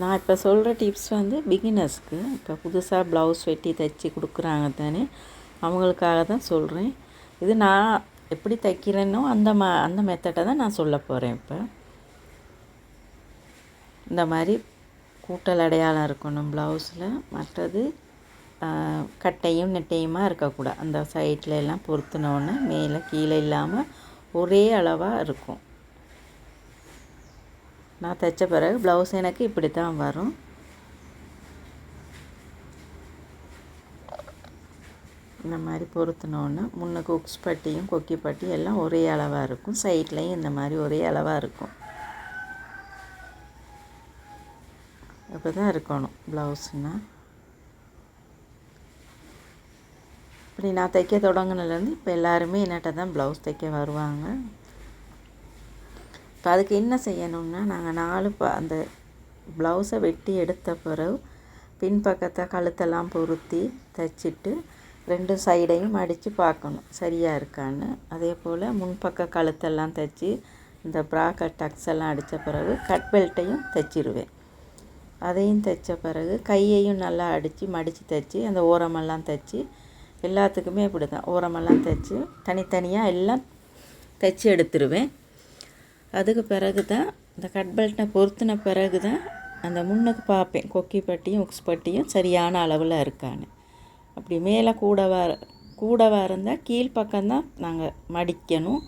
நான் இப்போ சொல்கிற டிப்ஸ் வந்து பிகினர்ஸ்க்கு இப்போ புதுசாக ப்ளவுஸ் வெட்டி தைச்சி கொடுக்குறாங்க தானே. அவங்களுக்காக தான் சொல்கிறேன். இது நான் எப்படி தைக்கிறேனோ அந்த மா அந்த மெத்தடை தான் நான் சொல்ல போகிறேன் இப்போ. இந்த மாதிரி கூட்டல் அடையாளம் இருக்கணும் ப்ளவுஸில் மற்றது கட்டையும் நெட்டையுமா இருக்கக்கூடாது. அந்த சைட்ல எல்லாம் பொருத்தினோன்னே மேலே கீழே இல்லாமல் ஒரே அளவாக இருக்கும். நான் தைச்ச பிறகு ப்ளவுஸ் எனக்கு இப்படி தான் வரும். இந்த மாதிரி பொருத்தினோன்னு முன்னே கொக்ஸ் பட்டியும் கொக்கி பட்டியும் எல்லாம் ஒரே அளவாக இருக்கும். சைட்லேயும் இந்த மாதிரி ஒரே அளவாக இருக்கும். இப்போ தான் இருக்கணும் ப்ளவுஸ்னால் இப்படி நான் தைக்க தொடங்கினதுலேருந்து இப்போ எல்லாருமே என்னட்ட தான் ப்ளவுஸ் தைக்க வருவாங்க. இப்போ அதுக்கு என்ன செய்யணும்னா நாங்கள் நாலு ப அந்த ப்ளவுஸை வெட்டி எடுத்த பிறகு பின்பக்கத்தை கழுத்தெல்லாம் பொருத்தி தைச்சிட்டு ரெண்டு சைடையும் அடித்து பார்க்கணும் சரியாக இருக்கான்னு. அதே போல் முன்பக்க கழுத்தெல்லாம் தைச்சி இந்த ப்ராக்கட் டக்ஸ் எல்லாம் அடித்த பிறகு கட் பெல்ட்டையும் தைச்சிருவேன். அதையும் தைச்ச பிறகு கையையும் நல்லா அடித்து மடித்து தைச்சி அந்த ஓரமெல்லாம் தைச்சி எல்லாத்துக்குமே இப்படி தான் ஓரமெல்லாம் தைச்சி தனித்தனியாக எல்லாம் தைச்சி எடுத்துருவேன். அதுக்கு பிறகு தான் இந்த கட் பெல்ட்டை பொருத்தின பிறகு தான் அந்த முன்னுக்கு பார்ப்பேன் கொக்கி பட்டியும் உக்ஸ் பட்டியும் சரியான அளவில் இருக்கான்னு. அப்படி மேலே கூடவா கூடவா இருந்தால் கீழ்ப்பக்கம்தான் நாங்கள் மடிக்கணும்.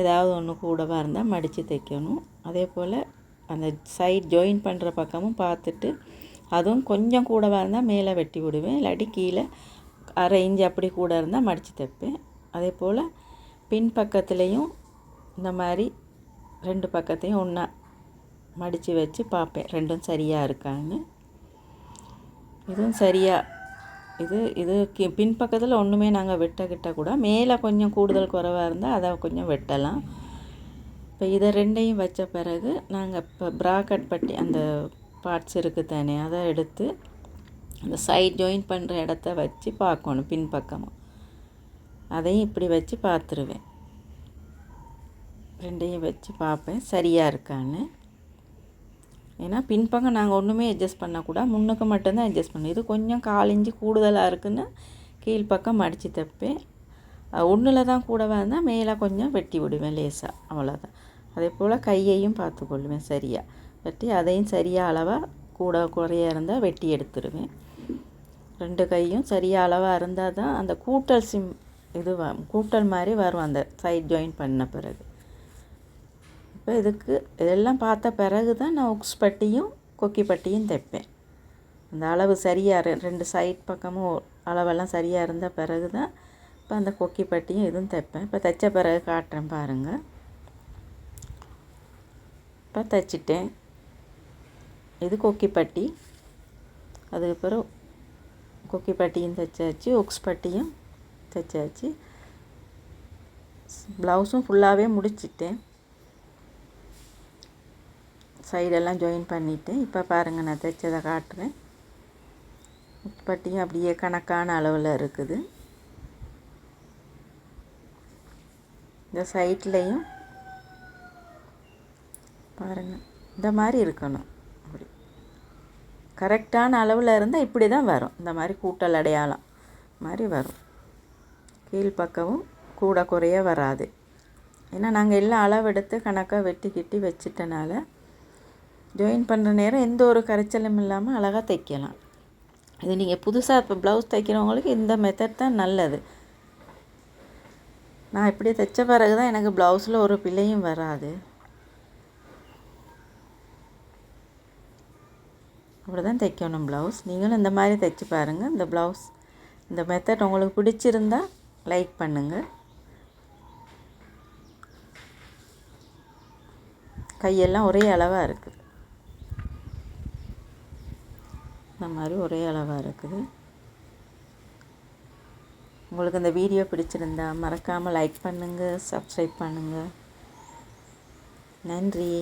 ஏதாவது ஒன்று கூடவா இருந்தால் மடித்து தைக்கணும். அதே போல் அந்த சைட் ஜாயின் பண்ணுற பக்கமும் பார்த்துட்டு அதுவும் கொஞ்சம் கூடவா இருந்தால் மேலே வெட்டி விடுவேன். இல்லாட்டி கீழே அரை இஞ்சி அப்படி கூட இருந்தால் மடித்து தைப்பேன். அதே போல் பின் பக்கத்துலேயும் இந்த மாதிரி ரெண்டு பக்கத்தையும் ஒன்றா மடித்து வச்சு பார்ப்பேன். ரெண்டும் சரியாக இருக்கான்னு. இதுவும் சரியாக இது இது கி பின்பக்கத்தில் ஒன்றுமே நாங்கள் வெட்ட கிட்ட கூட மேலே கொஞ்சம் கூடுதல் குறைவாக இருந்தால் அதை கொஞ்சம் வெட்டலாம். இப்போ இதை ரெண்டையும் வச்ச பிறகு நாங்கள் இப்போ ப்ராக்கட் பட்டி அந்த பார்ட்ஸ் இருக்குது தானே அதை எடுத்து அந்த சைட் ஜாயின் பண்ணுற இடத்த வச்சு பார்க்கணும் பின்பக்கமாக அதையும் இப்படி வச்சு பார்த்துருவேன். ரெண்டையும் வச்சு பார்ப்பேன். சரியாக இருக்கான்னு. ஏன்னா பின்பக்கம் நாங்கள் ஒன்றுமே அட்ஜஸ்ட் பண்ணக்கூடாது முன்னுக்கு மட்டும்தான் அட்ஜஸ்ட் பண்ணணும் இது கொஞ்சம் காலிஞ்சு கூடுதலாக இருக்குன்னு கீழ்ப்பக்கம் மடித்து தைப்பேன். ஒன்றில் தான் கூடவா இருந்தால் மேலே கொஞ்சம் வெட்டி விடுவேன் லேசாக அவ்வளோதான் அதே போல் கையையும் பார்த்துக்கொள்வேன் சரியாக வெட்டி அதையும் சரியாக அளவாக கூட குறையாக இருந்தால் வெட்டி எடுத்துருவேன். ரெண்டு கையும் சரியாக அளவாக இருந்தால் தான் அந்த கூட்டல் சிம் இது கூட்டல் மாதிரி வரும் அந்த சைட் ஜாயின் பண்ண பிறகு. இப்போ இதுக்கு இதெல்லாம் பார்த்த பிறகு தான் நான் உக்ஸ் பட்டியும் கொக்கி பட்டியும் தைப்பேன். அந்த அளவு சரியாக ரெண்டு சைட் பக்கமும் அளவெல்லாம் சரியாக இருந்த பிறகு தான் இப்போ அந்த கொக்கி பட்டியும் இதுவும் தைப்பேன். இப்போ தைச்ச பிறகு காட்டுறேன் பாருங்கள் இப்போ தைச்சிட்டேன். இது கொக்கி பட்டி. அதுக்கப்புறம் கொக்கி பட்டியும் தைச்சாச்சு உக்ஸ் பட்டியும் தைச்சாச்சு. ப்ளவுஸும் ஃபுல்லாகவே முடிச்சிட்டேன். சைடெல்லாம் ஜாயின் பண்ணிவிட்டு இப்போ பாருங்கள் நான் தைச்சதை காட்டுறேன். பட்டியும் அப்படியே கணக்கான அளவில் இருக்குது. இந்த சைட்லேயும் பாருங்கள் இந்த மாதிரி இருக்கணும். அப்படி. கரெக்டான அளவில் இருந்தால் இப்படி தான் வரும். இந்த மாதிரி கூட்டல் அடையாளம் மாதிரி வரும். கீழ்ப்பக்கமும் கூட குறைய வராது. ஏன்னா நாங்கள் எல்லாம் அளவெடுத்து கணக்காக வெட்டி கிட்டி வச்சிட்டனால ஜாயின் பண்ணுற நேரம் எந்த ஒரு கரைச்சலும் இல்லாமல் அழகாக தைக்கலாம். இது நீங்கள் புதுசாக இப்போ ப்ளவுஸ் தைக்கிறவங்களுக்கு இந்த மெத்தட் தான் நல்லது. நான் இப்படி தைச்ச பிறகு தான் எனக்கு ப்ளவுஸில் ஒரு பிள்ளையும் வராது. அப்படி தான் தைக்கணும் ப்ளவுஸ் நீங்களும் இந்த மாதிரி தைச்சி பாருங்கள் இந்த ப்ளவுஸ் இந்த மெத்தட் உங்களுக்கு பிடிச்சிருந்தா லைக் பண்ணுங்கள் கையெல்லாம் ஒரே அளவாக இருக்குது இந்த மாதிரி ஒரே அளவாக இருக்குது. உங்களுக்கு இந்த வீடியோ பிடிச்சிருந்தா மறக்காமல் லைக் பண்ணுங்கள் சப்ஸ்கிரைப் பண்ணுங்கள் நன்றி.